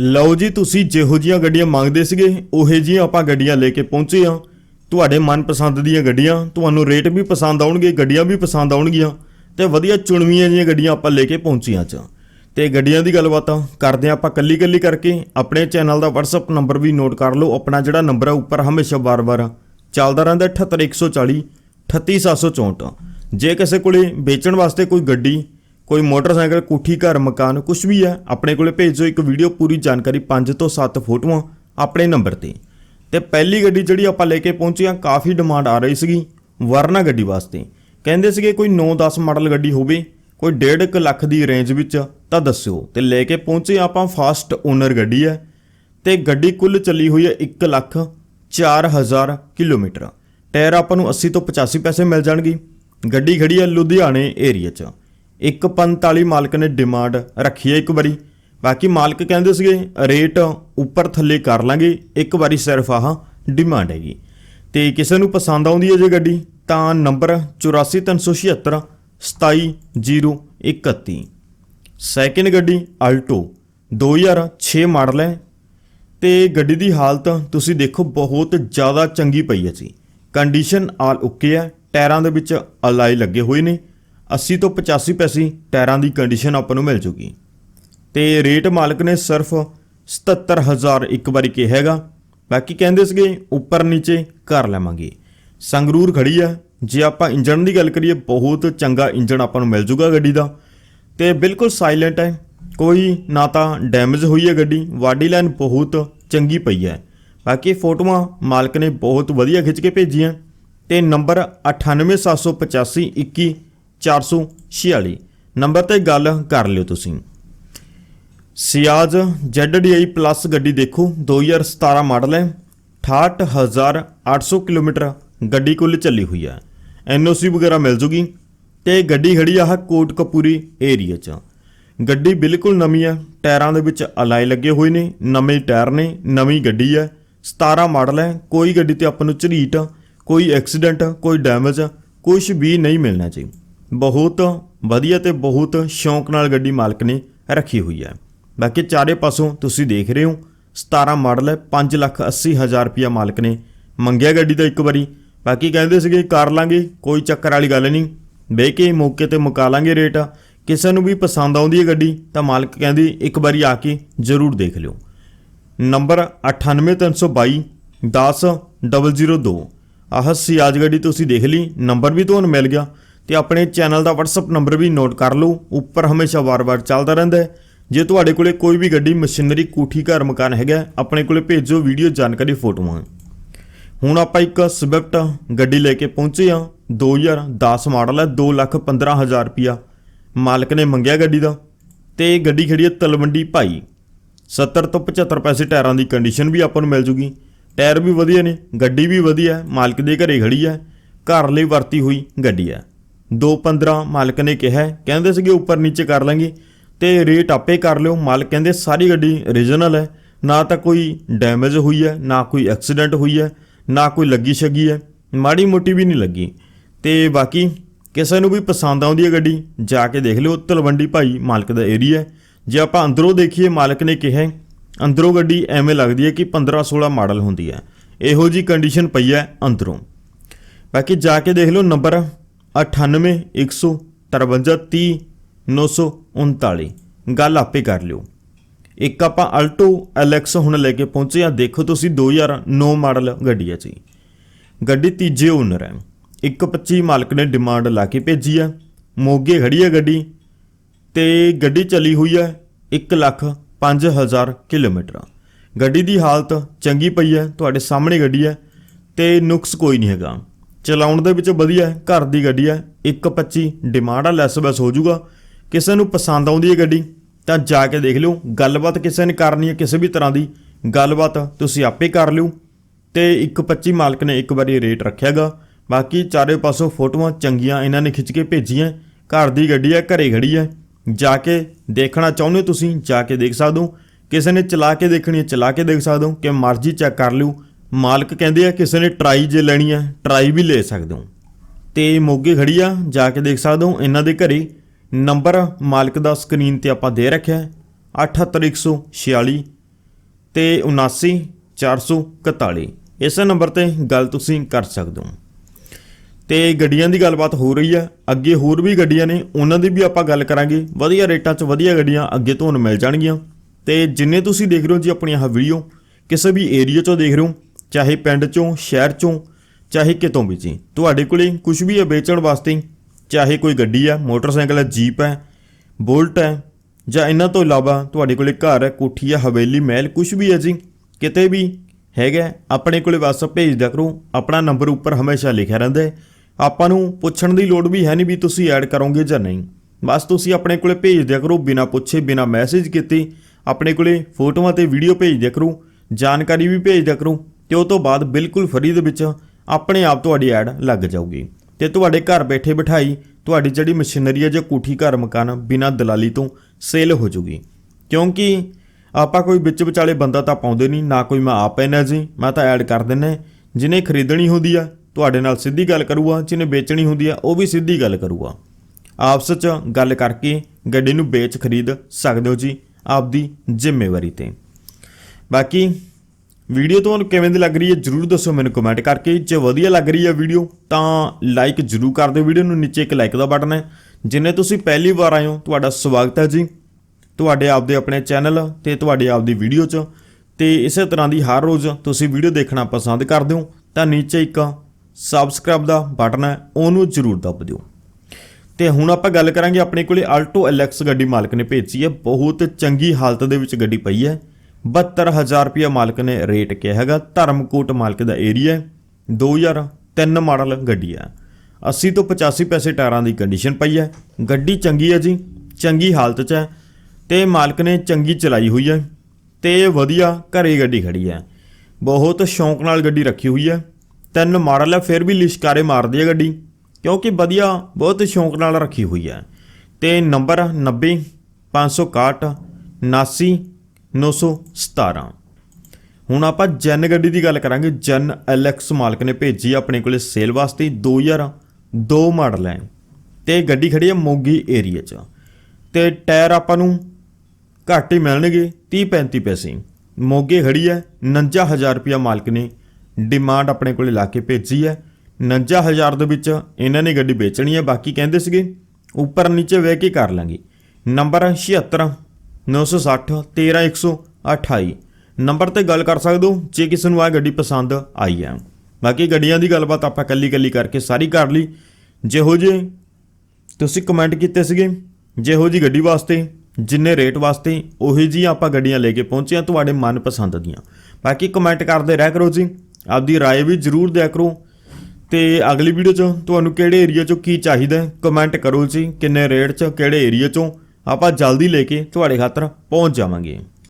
ਲਓ ਜੀ, ਤੁਸੀਂ ਜਿਹੋ ਜੀਆਂ ਗੱਡੀਆਂ ਮੰਗਦੇ ਸੀਗੇ, ਉਹੇ ਜੀਆਂ ਆਪਾਂ ਗੱਡੀਆਂ ਲੈ ਕੇ ਪਹੁੰਚੇ ਆ ਤੁਹਾਡੇ ਮਨਪਸੰਦ ਦੀਆਂ ਗੱਡੀਆਂ, ਤੁਹਾਨੂੰ ਰੇਟ ਵੀ ਪਸੰਦ ਆਉਣਗੇ, ਗੱਡੀਆਂ ਵੀ ਪਸੰਦ ਆਉਣਗੀਆਂ ਤੇ ਵਧੀਆ ਚੁਣਵੀਆਂ ਜੀਆਂ ਗੱਡੀਆਂ ਆਪਾਂ ਲੈ ਕੇ ਪਹੁੰਚੀਆਂ ਚ। ਤੇ ਗੱਡੀਆਂ ਦੀ ਗੱਲਬਾਤ ਕਰਦੇ ਆਪਾਂ ਕੱਲੀ ਕੱਲੀ ਕਰਕੇ। ਆਪਣੇ ਚੈਨਲ ਦਾ WhatsApp ਨੰਬਰ ਵੀ ਨੋਟ ਕਰ ਲਓ, ਆਪਣਾ ਜਿਹੜਾ ਨੰਬਰ ਆ, ਉੱਪਰ ਹਮੇਸ਼ਾ ਵਾਰ-ਵਾਰ ਚੱਲਦਾ ਰਹਿੰਦਾ 78140 38764 ਜੇ ਕਿਸੇ ਕੋਲੇ ਵੇਚਣ ਵਾਸਤੇ ਕੋਈ ਗੱਡੀ ਕੋਈ ਮੋਟਰਸਾਈਕਲ, ਕੋਠੀ, ਘਰ, ਮਕਾਨ ਕੁਝ ਵੀ ਹੈ, ਆਪਣੇ ਕੋਲੇ ਦਿਓ ਇੱਕ ਵੀਡੀਓ ਪੂਰੀ ਜਾਣਕਾਰੀ 5 ਤੋਂ 7 ਫੋਟੋਆਂ ਆਪਣੇ ਨੰਬਰ ਤੇ। ਤੇ ਪਹਿਲੀ ਗੱਡੀ ਜਿਹੜੀ ਆਪਾਂ ਲੈ ਕੇ ਪਹੁੰਚੇ ਆ ਕਾਫੀ ਡਿਮਾਂਡ ਆ ਰਹੀ ਸੀਗੀ ਵਰਨਾ ਗੱਡੀ ਵਾਸਤੇ। ਕਹਿੰਦੇ ਸੀਗੇ ਕੋਈ 9-10 ਮਾਡਲ ਗੱਡੀ ਹੋਵੇ, ਕੋਈ 1.5 ਲੱਖ ਦੀ ਰੇਂਜ ਵਿੱਚ, ਤਾਂ ਦੱਸਿਓ। ਤੇ ਲੈ ਕੇ ਪਹੁੰਚੇ ਆਪਾਂ ਫਾਸਟ ਓਨਰ ਗੱਡੀ ਹੈ, ਤੇ ਗੱਡੀ ਕੁੱਲ ਚੱਲੀ ਹੋਈ ਹੈ 1 ਲੱਖ 4000 ਕਿਲੋਮੀਟਰ। ਟਾਇਰ ਆਪਾਂ ਨੂੰ 80 ਤੋਂ 85 ਪੈਸੇ ਮਿਲ ਜਾਣਗੇ। ਗੱਡੀ ਖੜੀ ਹੈ ਲੁਧਿਆਣੇ ਏਰੀਆ 'ਚ। 145 ਮਾਲਕ ਨੇ ਡਿਮਾਂਡ ਰੱਖੀ ਹੈ ਇੱਕ ਵਾਰੀ। ਬਾਕੀ ਮਾਲਕ ਕਹਿੰਦੇ ਸੀਗੇ ਰੇਟ ਉੱਪਰ ਥੱਲੇ ਕਰ ਲਾਂਗੇ, ਇੱਕ ਵਾਰੀ ਸਿਰਫ ਆਹ ਡਿਮਾਂਡ ਹੈਗੀ। ਤੇ ਕਿਸੇ ਨੂੰ ਪਸੰਦ ਆਉਂਦੀ ਹੈ ਜੇ ਗੱਡੀ, ਤਾਂ ਨੰਬਰ 84376 27031 ਸੈਕਿੰਡ ਗੱਡੀ ਆਲਟੋ 2006 ਮਾਡਲ ਹੈ। ਤੇ ਗੱਡੀ ਦੀ ਹਾਲਤ ਤੁਸੀਂ ਦੇਖੋ, ਬਹੁਤ ਜ਼ਿਆਦਾ ਚੰਗੀ ਪਈ ਹੈ ਜੀ। ਕੰਡੀਸ਼ਨ ਆਲ ਓਕੇ ਹੈ, ਟਾਇਰਾਂ ਦੇ ਵਿੱਚ ਅਲਾਈ ਲੱਗੇ ਹੋਏ ਨੇ। 80 ਤੋਂ 85 ਪੈਸੇ ਟਾਇਰਾਂ ਦੀ ਕੰਡੀਸ਼ਨ ਆਪਾਂ ਨੂੰ ਮਿਲ ਜੂਗੀ। ਤੇ ਰੇਟ ਮਾਲਕ ਨੇ ਸਿਰਫ 77000 ਇੱਕ ਵਾਰੀ ਕਿਹਾ ਹੈਗਾ। ਬਾਕੀ ਕਹਿੰਦੇ ਸੀਗੇ, ਉੱਪਰ ਨੀਚੇ ਕਰ ਲਵਾਂਗੇ। ਸੰਗਰੂਰ ਖੜੀ ਆ। ਜੇ ਆਪਾਂ ਇੰਜਨ ਦੀ ਗੱਲ ਕਰੀਏ, ਬਹੁਤ ਚੰਗਾ ਇੰਜਨ ਆਪਾਂ ਨੂੰ ਮਿਲ ਜੂਗਾ ਗੱਡੀ ਦਾ। ਤੇ ਬਿਲਕੁਲ ਸਾਇਲੈਂਟ ਹੈ। ਕੋਈ ਨਾ ਤਾਂ ਡੈਮੇਜ ਹੋਈ ਹੈ ਗੱਡੀ। ਬਾਡੀ ਲਾਈਨ ਬਹੁਤ ਚੰਗੀ ਪਈ ਹੈ। ਬਾਕੀ ਫੋਟੋਆਂ ਮਾਲਕ ਨੇ ਬਹੁਤ ਵਧੀਆ ਖਿੱਚ ਕੇ ਭੇਜੀਆਂ। ਤੇ ਨੰਬਰ 98785 21446 ਨੰਬਰ ਤੇ ਗੱਲ ਕਰ ਲਿਓ ਤੁਸੀਂ। ਸਿਆਜ ZDI ਪਲੱਸ ਗੱਡੀ ਦੇਖੋ 2017 ਮਾਡਲ ਹੈ। 68800 ਕਿਲੋਮੀਟਰ ਗੱਡੀ ਕੁੱਲ ਚੱਲੀ ਹੋਈ ਹੈ। NOC ਵਗੈਰਾ ਮਿਲ ਜੂਗੀ। ਤੇ ਗੱਡੀ ਖੜੀ ਆ ਕੋਟ ਕਪੂਰੀ ਏਰੀਆ 'ਚ। ਗੱਡੀ ਬਿਲਕੁਲ ਨਵੀਂ ਹੈ। ਟਾਇਰਾਂ ਦੇ ਵਿੱਚ ਅਲਾਈ ਲੱਗੇ ਹੋਏ ਨੇ। ਨਵੇਂ ਟਾਇਰ ਨੇ, ਨਵੀਂ ਗੱਡੀ ਹੈ। 17 ਮਾਡਲ ਹੈ। ਕੋਈ ਗੱਡੀ ਤੇ ਆਪਾਂ ਨੂੰ ਝਰੀਟ, ਕੋਈ ਐਕਸੀਡੈਂਟ, ਕੋਈ ਡੈਮੇਜ ਕੁਝ ਵੀ ਨਹੀਂ ਮਿਲਣਾ ਚਾਹੀਦਾ ਬਹੁਤ ਵਧੀਆ ਤੇ ਬਹੁਤ ਸ਼ੌਂਕ ਨਾਲ ਗੱਡੀ ਮਾਲਕ ਨੇ ਰੱਖੀ ਹੋਈ ਹੈ। ਬਾਕੀ ਚਾਰੇ ਪਾਸੋਂ ਤੁਸੀਂ ਦੇਖ ਰਹੇ ਹੋ 17 ਮਾਡਲ ਹੈ 5 ਲੱਖ 80 ਹਜ਼ਾਰ ਰੁਪਇਆ ਮਾਲਕ ਨੇ ਮੰਗਿਆ ਗੱਡੀ ਦਾ ਇੱਕ ਵਾਰੀ। ਬਾਕੀ ਕਹਿੰਦੇ ਸੀਗੇ, ਕਰ ਲਾਂਗੇ, ਕੋਈ ਚੱਕਰ ਵਾਲੀ ਗੱਲ ਨਹੀਂ। ਬਹਿ ਕੇ ਮੌਕੇ ਤੇ ਮੁਕਾ ਲਾਂਗੇ ਰੇਟ। ਕਿਸੇ ਨੂੰ ਵੀ ਪਸੰਦ ਆਉਂਦੀ ਹੈ ਗੱਡੀ, ਤਾਂ ਮਾਲਕ ਕਹਿੰਦੀ, ਇੱਕ ਵਾਰੀ ਆ ਕੇ ਜ਼ਰੂਰ ਦੇਖ ਲਿਓ। ਨੰਬਰ 98322 10002 ਆਹ ਸਿਆਜ ਗੱਡੀ ਤੁਸੀਂ ਦੇਖ ਲਈ, ਨੰਬਰ ਵੀ ਤੁਹਾਨੂੰ ਮਿਲ ਗਿਆ। ਤੇ ਆਪਣੇ ਚੈਨਲ ਦਾ WhatsApp ਨੰਬਰ ਵੀ ਨੋਟ ਕਰ ਲਓ। ਉੱਪਰ ਹਮੇਸ਼ਾ ਵਾਰ-ਵਾਰ ਚੱਲਦਾ ਰਹਿੰਦਾ ਹੈ। ਜੇ ਤੁਹਾਡੇ ਕੋਲੇ ਕੋਈ ਵੀ ਗੱਡੀ, ਮਸ਼ੀਨਰੀ, ਕੋਠੀ, ਘਰ ਮਕਾਨ ਹੈਗਾ, ਆਪਣੇ ਕੋਲੇ ਭੇਜੋ ਵੀਡੀਓ ਜਾਣਕਾਰੀ ਫੋਟੋਆਂ। ਹੁਣ ਆਪਾਂ ਇੱਕ ਸਵਿਫਟ ਗੱਡੀ ਲੈ ਕੇ ਪਹੁੰਚੇ ਆ 2010 ਮਾਡਲ ਹੈ 215000 ਰੁਪਿਆ ਮਾਲਕ ਨੇ ਮੰਗਿਆ ਗੱਡੀ ਦਾ। ਤੇ ਗੱਡੀ ਖੜੀ ਹੈ ਤਲਵੰਡੀ ਭਾਈ। 70 ਤੋਂ 75 ਪੈਸੇ ਟਾਇਰਾਂ ਦੀ ਕੰਡੀਸ਼ਨ ਵੀ ਆਪਾਂ ਨੂੰ ਮਿਲ ਜੂਗੀ। ਟਾਇਰ ਵੀ ਵਧੀਆ ਨੇ, ਗੱਡੀ ਵੀ ਵਧੀਆ ਮਾਲਕ ਦੇ ਘਰੇ ਖੜੀ ਹੈ। ਘਰ ਲਈ ਵਰਤੀ ਹੋਈ ਗੱਡੀ ਹੈ। 215 ਮਾਲਕ ਨੇ ਕਿਹਾ ਕਹਿੰਦੇ ਸੀਗੇ ਉੱਪਰ ਨੀਚੇ ਕਰ ਲਾਂਗੇ ਤੇ ਰੇਟ ਆਪੇ ਕਰ ਲਿਓ। ਮਾਲਕ ਕਹਿੰਦੇ ਸਾਰੀ ਗੱਡੀ ਰੀਜਨਲ ਹੈ। ਨਾ ਤਾਂ ਕੋਈ ਡੈਮੇਜ ਹੋਈ ਹੈ, ਨਾ ਕੋਈ ਐਕਸੀਡੈਂਟ ਹੋਈ ਹੈ, ਨਾ ਕੋਈ ਲੱਗੀ ਛੱਗੀ ਹੈ। ਮਾੜੀ ਮੋਟੀ ਵੀ ਨਹੀਂ ਲੱਗੀ। ਤੇ ਬਾਕੀ ਕਿਸੇ ਨੂੰ ਵੀ ਪਸੰਦ ਆਉਂਦੀ ਹੈ ਗੱਡੀ, ਜਾ ਕੇ ਦੇਖ ਲਿਓ। ਤਲਵੰਡੀ ਭਾਈ ਮਾਲਕ ਦਾ ਏਰੀਆ ਜੇ ਆਪਾਂ ਅੰਦਰੋਂ ਦੇਖੀਏ, ਮਾਲਕ ਨੇ ਕਿਹਾ ਅੰਦਰੋਂ ਗੱਡੀ ਐਵੇਂ ਲੱਗਦੀ ਹੈ ਕਿ 15 16 ਮਾਡਲ ਹੁੰਦੀ ਹੈ। ਇਹੋ ਜੀ ਕੰਡੀਸ਼ਨ ਪਈ ਹੈ ਅੰਦਰੋਂ। ਬਾਕੀ ਜਾ ਕੇ ਦੇਖ ਲਓ ਨੰਬਰ 9815530939 ਗੱਲ ਆਪੇ ਕਰ ਲਿਓ। ਇੱਕ ਆਪਾਂ ਅਲਟੋ ਐਲਐਕਸ ਹੁਣ ਲੈ ਕੇ ਪਹੁੰਚੇ ਆ ਦੇਖੋ ਤੁਸੀਂ 2009 ਮਾਡਲ ਗੱਡੀ ਹੈ। ਜੀ ਗੱਡੀ ਤੀਜੇ ਓਨਰ ਹੈ। 125 ਮਾਲਕ ਨੇ ਡਿਮਾਂਡ ਲਾ ਕੇ ਭੇਜੀ ਆ ਮੋਗੇ ਖੜੀ ਹੈ ਗੱਡੀ ਤੇ ਗੱਡੀ ਚਲੀ ਹੋਈ ਹੈ 1 ਲੱਖ 5000 ਕਿਲੋਮੀਟਰ। ਗੱਡੀ ਦੀ ਹਾਲਤ ਚੰਗੀ ਪਈ ਹੈ। ਤੁਹਾਡੇ ਸਾਹਮਣੇ ਗੱਡੀ ਹੈ ਤੇ ਨੁਕਸ ਕੋਈ ਨਹੀਂ ਹੈਗਾ। ਚਲਾਉਣ ਦੇ ਵਿੱਚ ਵਧੀਆ ਹੈ, ਘਰ ਦੀ ਗੱਡੀ ਹੈ 125 ਡਿਮਾਂਡ ਆ ਲੈਸ ਬੈਸ ਹੋ ਜਾਊਗਾ। ਕਿਸੇ ਨੂੰ ਪਸੰਦ ਆਉਂਦੀ ਹੈ ਗੱਡੀ, ਤਾਂ ਜਾ ਕੇ ਦੇਖ ਲਿਓ। ਗੱਲਬਾਤ ਕਿਸੇ ਨੇ ਕਰਨੀ ਹੈ, ਕਿਸੇ ਵੀ ਤਰ੍ਹਾਂ ਦੀ, ਗੱਲਬਾਤ ਤੁਸੀਂ ਆਪੇ ਕਰ ਲਿਓ। ਤੇ 125 ਮਾਲਕ ਨੇ ਇੱਕ ਵਾਰੀ ਰੇਟ ਰੱਖਿਆਗਾ। ਬਾਕੀ ਚਾਰੇ ਪਾਸੋਂ ਫੋਟੋਆਂ ਚੰਗੀਆਂ ਇਹਨਾਂ ਨੇ ਖਿੱਚ ਕੇ ਭੇਜੀਆਂ। ਘਰ ਦੀ ਗੱਡੀ ਹੈ, ਘਰੇ ਖੜੀ ਹੈ। ਜਾ ਕੇ ਦੇਖਣਾ ਚਾਹੁੰਦੇ ਹੋ ਤੁਸੀਂ, ਜਾ ਕੇ ਦੇਖ ਸਕਦੇ ਹੋ। ਕਿਸੇ ਨੇ ਚਲਾ ਕੇ ਦੇਖਣੀ ਹੈ, ਚਲਾ ਕੇ ਦੇਖ ਸਕਦੇ ਹੋ। ਕਿ ਮਰਜ਼ੀ ਚੈੱਕ ਕਰ ਲਿਓ। ਮਾਲਕ ਕਹਿੰਦੇ ਆ, ਕਿਸੇ ਨੇ ਟਰਾਈ ਜੇ ਲੈਣੀ ਹੈ ਟਰਾਈ ਵੀ ਲੈ ਸਕਦੇ ਹੋ। ਤੇ ਮੋਗੇ ਖੜੀ ਆ, ਜਾ ਕੇ ਦੇਖ ਸਕਦੇ ਹੋ, ਇਹਨਾਂ ਦੇ ਘਰੇ ਨੰਬਰ ਮਾਲਕ ਦਾ ਸਕਰੀਨ ਤੇ ਆਪਾਂ ਦੇ ਰੱਖਿਆ ਹੈ। 78146 ਤੇ 79441 ਇਸੇ ਨੰਬਰ ਤੇ ਗੱਲ ਤੁਸੀਂ ਕਰ ਸਕਦੇ ਹੋ। ਤੇ ਗੱਡੀਆਂ ਦੀ ਗੱਲਬਾਤ ਹੋ ਰਹੀ ਹੈ ਅੱਗੇ ਹੋਰ ਵੀ ਗੱਡੀਆਂ ਨੇ, ਉਹਨਾਂ ਦੀ ਵੀ ਆਪਾਂ ਗੱਲ ਕਰਾਂਗੇ। ਵਧੀਆ ਰੇਟਾਂ 'ਚ ਵਧੀਆ ਗੱਡੀਆਂ ਅੱਗੇ ਤੁਹਾਨੂੰ ਮਿਲ ਜਾਣਗੀਆਂ। ਤੇ ਜਿੰਨੇ ਤੁਸੀਂ ਦੇਖ ਰਹੇ ਹੋ ਜੀ ਆਪਣੀ ਆਹ ਵੀਡੀਓ ਕਿਸੇ ਵੀ ਏਰੀਆ 'ਚੋਂ ਦੇਖ ਰਹੇ ਹੋ ਚਾਹੇ ਪਿੰਡ 'ਚੋਂ, ਸ਼ਹਿਰ 'ਚੋਂ, ਚਾਹੇ ਕਿਤੋਂ ਵੀ ਜੀ। ਤੁਹਾਡੇ ਕੋਲੇ ਕੁਝ ਵੀ ਹੈ ਵੇਚਣ ਵਾਸਤੇ? ਚਾਹੇ ਕੋਈ ਗੱਡੀ ਹੈ, ਮੋਟਰਸਾਈਕਲ ਹੈ, ਜੀਪ ਹੈ, ਬੁਲਟ ਹੈ, ਜਾਂ ਇਹਨਾਂ ਤੋਂ ਇਲਾਵਾ ਤੁਹਾਡੇ ਕੋਲੇ ਘਰ ਹੈ, ਕੋਠੀ ਹੈ, ਹਵੇਲੀ, ਮਹਿਲ ਕੁਝ ਵੀ ਹੈ ਜੀ। ਕਿਤੇ ਵੀ ਹੈਗਾ ਆਪਣੇ ਕੋਲੇ WhatsApp ਭੇਜ ਦਿਆ ਕਰੋ। ਆਪਣਾ ਨੰਬਰ ਉੱਪਰ ਹਮੇਸ਼ਾ ਲਿਖਿਆ ਰਹਿੰਦਾ ਆਪਾਂ ਨੂੰ ਪੁੱਛਣ ਦੀ ਲੋੜ ਵੀ ਹੈ ਨਹੀਂ ਵੀ ਤੁਸੀਂ ਐਡ ਕਰੋਗੇ ਜਾਂ ਨਹੀਂ। ਬਸ ਤੁਸੀਂ ਆਪਣੇ ਕੋਲੇ ਭੇਜ ਦਿਆ ਕਰੋ, ਬਿਨਾ ਪੁੱਛੇ, ਬਿਨਾ ਮੈਸੇਜ ਕੀਤੇ। ਆਪਣੇ ਕੋਲੇ ਫੋਟੋਆਂ ਤੇ ਵੀਡੀਓ ਭੇਜ ਦਿਆ ਕਰੋ, ਜਾਣਕਾਰੀ ਵੀ ਭੇਜ ਦਿਆ ਕਰੋ। ਤੇ ਉਹ ਤੋਂ ਬਾਅਦ ਬਿਲਕੁਲ ਫਰੀ ਦੇ ਵਿੱਚ ਆਪਣੇ ਆਪ ਤੁਹਾਡੀ ਐਡ ਲੱਗ ਜਾਊਗੀ। ਤੇ ਤੁਹਾਡੇ ਘਰ ਬੈਠੇ ਬਿਠਾਈ ਤੁਹਾਡੀ ਜਿਹੜੀ ਮਸ਼ੀਨਰੀ ਹੈ ਜਾਂ ਕੋਠੀ, ਘਰ, ਮਕਾਨ ਬਿਨਾਂ ਦਲਾਲੀ ਤੋਂ ਸੇਲ ਹੋ ਜੂਗੀ ਕਿਉਂਕਿ ਆਪਾਂ ਕੋਈ ਵਿੱਚ ਵਿਚਾਲੇ ਬੰਦਾ ਤਾਂ ਪਾਉਂਦੇ ਨਹੀਂ, ਨਾ ਕੋਈ ਮੈਂ ਆਪ ਪੈਣਾ ਜੀ, ਮੈਂ ਤਾਂ ਐਡ ਕਰ ਦਿੰਨਾ ਜਿਹਨੇ ਖਰੀਦਣੀ ਹੁੰਦੀ ਆ, ਤੁਹਾਡੇ ਨਾਲ ਸਿੱਧੀ ਗੱਲ ਕਰੂਗਾ, ਜਿਹਨੇ ਵੇਚਣੀ ਹੁੰਦੀ ਆ, ਉਹ ਵੀ ਸਿੱਧੀ ਗੱਲ ਕਰੂਗਾ। ਆਪਸ ਚ ਗੱਲ ਕਰਕੇ ਗੱਡੀ ਨੂੰ ਵੇਚ ਖਰੀਦ ਸਕਦੇ ਹੋ ਜੀ, ਆਪਦੀ ਜ਼ਿੰਮੇਵਾਰੀ ਤੇ। ਬਾਕੀ ਵੀਡੀਓ ਤੁਹਾਨੂੰ ਕਿਵੇਂ ਦੀ ਲੱਗ ਰਹੀ ਹੈ, ਜਰੂਰ ਦੱਸੋ ਮੈਨੂੰ ਕਮੈਂਟ ਕਰਕੇ। ਜੇ ਵਧੀਆ ਲੱਗ ਰਹੀ ਹੈ ਵੀਡੀਓ, ਤਾਂ ਲਾਈਕ ਜਰੂਰ ਕਰ ਦਿਓ। ਵੀਡੀਓ ਨੂੰ ਨੀਚੇ ਇੱਕ ਲਾਈਕ ਦਾ ਬਟਨ ਹੈ। ਜਿੰਨੇ ਤੁਸੀਂ ਪਹਿਲੀ ਵਾਰ ਆਏ ਹੋ, ਤੁਹਾਡਾ ਸਵਾਗਤ ਹੈ ਜੀ। ਤੁਹਾਡੇ ਆਪਦੇ ਆਪਣੇ ਚੈਨਲ ਤੇ ਤੁਹਾਡੀ ਆਪਦੀ ਵੀਡੀਓ 'ਚ। ਤੇ ਇਸੇ ਤਰ੍ਹਾਂ ਦੀ ਹਰ ਰੋਜ਼ ਤੁਸੀਂ ਵੀਡੀਓ ਦੇਖਣਾ ਪਸੰਦ ਕਰਦੇ ਹੋ ਤਾਂ ਨੀਚੇ ਇੱਕ ਸਬਸਕ੍ਰਾਈਬ ਦਾ ਬਟਨ ਹੈ, ਉਹਨੂੰ ਜਰੂਰ ਦਬ ਦਿਓ। ਤੇ ਹੁਣ ਆਪਾਂ ਗੱਲ ਕਰਾਂਗੇ, ਆਪਣੇ ਕੋਲੇ ਆਲਟੋ ਐਲਐਕਸ ਗੱਡੀ ਮਾਲਕ ਨੇ ਭੇਜੀ ਹੈ। ਬਹੁਤ ਚੰਗੀ ਹਾਲਤ ਦੇ ਵਿੱਚ ਗੱਡੀ ਪਈ ਹੈ। 72000 ਰੁਪਇਆ ਮਾਲਕ ਨੇ ਰੇਟ ਕਿਹਾ ਹੈਗਾ। ਧਰਮਕੋਟ ਮਾਲਕ ਦਾ ਏਰੀਆ ਹੈ। 2003 ਮਾਡਲ ਗੱਡੀ ਹੈ। 80 ਤੋਂ 85 ਪੈਸੇ ਟਾਇਰਾਂ ਦੀ ਕੰਡੀਸ਼ਨ ਪਈ ਹੈ। ਗੱਡੀ ਚੰਗੀ ਹੈ ਜੀ, ਚੰਗੀ ਹਾਲਤ 'ਚ ਹੈ ਤੇ ਮਾਲਕ ਨੇ ਚੰਗੀ ਚਲਾਈ ਹੋਈ ਹੈ ਤੇ ਵਧੀਆ ਘਰੇ ਗੱਡੀ ਖੜੀ ਹੈ। ਬਹੁਤ ਸ਼ੌਂਕ ਨਾਲ ਗੱਡੀ ਰੱਖੀ ਹੋਈ ਹੈ। ਤਿੰਨ ਮਾਡਲ ਹੈ, ਫਿਰ ਵੀ ਲਿਸ਼ਕਾਰੇ ਮਾਰਦੀ ਹੈ ਗੱਡੀ, ਕਿਉਂਕਿ ਵਧੀਆ, ਬਹੁਤ ਸ਼ੌਂਕ ਨਾਲ ਰੱਖੀ ਹੋਈ ਹੈ। ਤੇ ਨੰਬਰ 90 561 79 917 ਹੁਣ ਆਪਾਂ ਜਨ ਗੱਡੀ ਦੀ ਗੱਲ ਕਰਾਂਗੇ। ਜਨ ਐਲਐਕਸ ਮਾਲਕ ਨੇ ਭੇਜੀ ਆਪਣੇ ਕੋਲੇ ਸੇਲ ਵਾਸਤੇ 2002 ਮਾਡਲ ਹੈ ਤੇ ਗੱਡੀ ਖੜੀ ਹੈ ਮੋਗੀ ਏਰੀਆ 'ਚ। ਤੇ ਟਾਇਰ ਆਪਾਂ ਨੂੰ ਘੱਟ ਹੀ ਮਿਲਣਗੇ 30 35 ਪੈਸੇ। ਮੋਗੇ ਖੜੀ ਹੈ 49000 ਰੁਪਇਆ ਮਾਲਕ ਨੇ ਡਿਮਾਂਡ ਆਪਣੇ ਕੋਲੇ ਲਾ ਕੇ ਭੇਜੀ ਹੈ 49000 ਦੇ ਵਿੱਚ ਇਹਨਾਂ ਨੇ ਗੱਡੀ ਵੇਚਣੀ ਹੈ ਬਾਕੀ ਕਹਿੰਦੇ ਸੀਗੇ, ਉੱਪਰ ਨੀਚੇ ਵੇਖ ਕੇ ਕਰ ਲਾਂਗੇ। ਨੰਬਰ 76 960 13128 ਨੰਬਰ ਤੇ ਗੱਲ ਕਰ ਸਕਦੇ ਹੋ ਜੇ ਕਿਸੇ ਨੂੰ ਆ ਗੱਡੀ ਪਸੰਦ ਆਈ ਹੈ ਬਾਕੀ ਗੱਡੀਆਂ ਦੀ ਗੱਲਬਾਤ ਆਪਾਂ ਕੱਲੀ ਕੱਲੀ ਕਰਕੇ ਸਾਰੀ ਕਰ ਲਈ ਜਿਹੋ ਜੇ ਤੁਸੀਂ ਕਮੈਂਟ ਕੀਤੇ ਸੀਗੇ ਜਿਹੋ ਜੀ ਗੱਡੀ ਵਾਸਤੇ ਜਿੰਨੇ ਰੇਟ ਵਾਸਤੇ ਉਹੀ ਜੀ ਆਪਾਂ ਗੱਡੀਆਂ ਲੈ ਕੇ ਪਹੁੰਚੇ ਹਾਂ ਤੁਹਾਡੇ ਮਨਪਸੰਦ ਦੀਆਂ ਬਾਕੀ ਕਮੈਂਟ ਕਰਦੇ ਰਹਿ ਕਰੋ ਜੀ ਆਪਦੀ رائے ਵੀ ਜ਼ਰੂਰ ਦਿਆ ਕਰੋ ਤੇ ਅਗਲੀ ਵੀਡੀਓ 'ਚ ਤੁਹਾਨੂੰ ਕਿਹੜੇ ਏਰੀਆ 'ਚੋਂ ਕੀ ਚਾਹੀਦਾ ਹੈ ਕਮੈਂਟ ਕਰੋ ਜੀ ਕਿੰਨੇ ਰੇਟ 'ਚ ਕਿਹੜੇ ਏਰੀਆ 'ਚੋਂ ਆਪਾਂ ਜਲਦੀ ਲੈ ਕੇ ਤੁਹਾਡੇ ਖਾਤਰ ਪਹੁੰਚ ਜਾਵਾਂਗੇ।